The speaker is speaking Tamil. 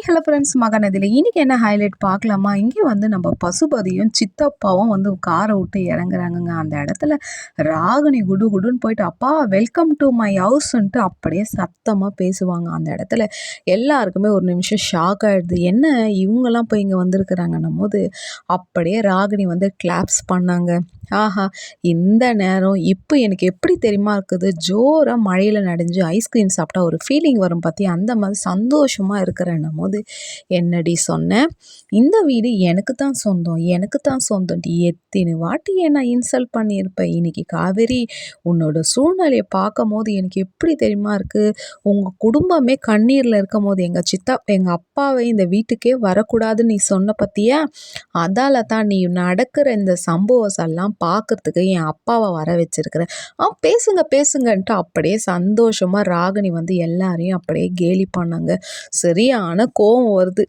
ஹாய் ஹலோ ஃப்ரெண்ட்ஸ் மகனதில் இன்றைக்கி என்ன ஹைலைட் பார்க்கலாமா? இங்கே வந்து நம்ம பசுபதியும் சித்தப்பாவும் வந்து காரை விட்டு இறங்குறாங்கங்க. அந்த இடத்துல ராகினி குடு குடுன்னு போயிட்டு அப்பா வெல்கம் டு மை ஹவுஸ்ன்ட்டு அப்படியே சத்தமாக பேசுவாங்க. அந்த இடத்துல எல்லாருக்குமே ஒரு நிமிஷம் ஷாக் ஆகிடுது என்ன? இவங்கெல்லாம் போய் இங்கே வந்திருக்கிறாங்கன்னும் போது அப்படியே ராகினி வந்து கிளாப்ஸ் பண்ணாங்க. ஆஹா இந்த நேரம் இப்போ எனக்கு எப்படி தெரியுமா இருக்குது? ஜோராக மழையில் நனைஞ்சு ஐஸ்கிரீம் சாப்பிட்டா ஒரு ஃபீலிங் வரும் பற்றி அந்த மாதிரி சந்தோஷமாக இருக்கிறேன்னும் போது என்னடி சொன்னேன் இந்த வீடு எனக்கு தான் சொந்தம் எனக்கு தான் சொந்தம். எத்தனை வாட்டி என்னை இன்சல்ட் பண்ணியிருப்பேன் இன்னைக்கு காவேரி உன்னோட சூழ்நிலையை பார்க்கும் போது எனக்கு எப்படி தெரியுமா இருக்குது உங்கள் குடும்பமே கண்ணீரில் இருக்கும் போது எங்கள் சித்தா எங்கள் அப்பாவை இந்த வீட்டுக்கே வரக்கூடாதுன்னு நீ சொன்ன பற்றியா அதால தான் நீ நடக்கிற இந்த சம்பவம் எல்லாம் பார்க்கறதுக்கு என் அப்பாவை வர வச்சிருக்கிறேன். ஆ பேசுங்க பேசுங்கன்ட்டு அப்படியே சந்தோஷமாக ராகினி வந்து எல்லாரையும் அப்படியே கேலி பண்ணாங்க. சரியான கோவம் வருது.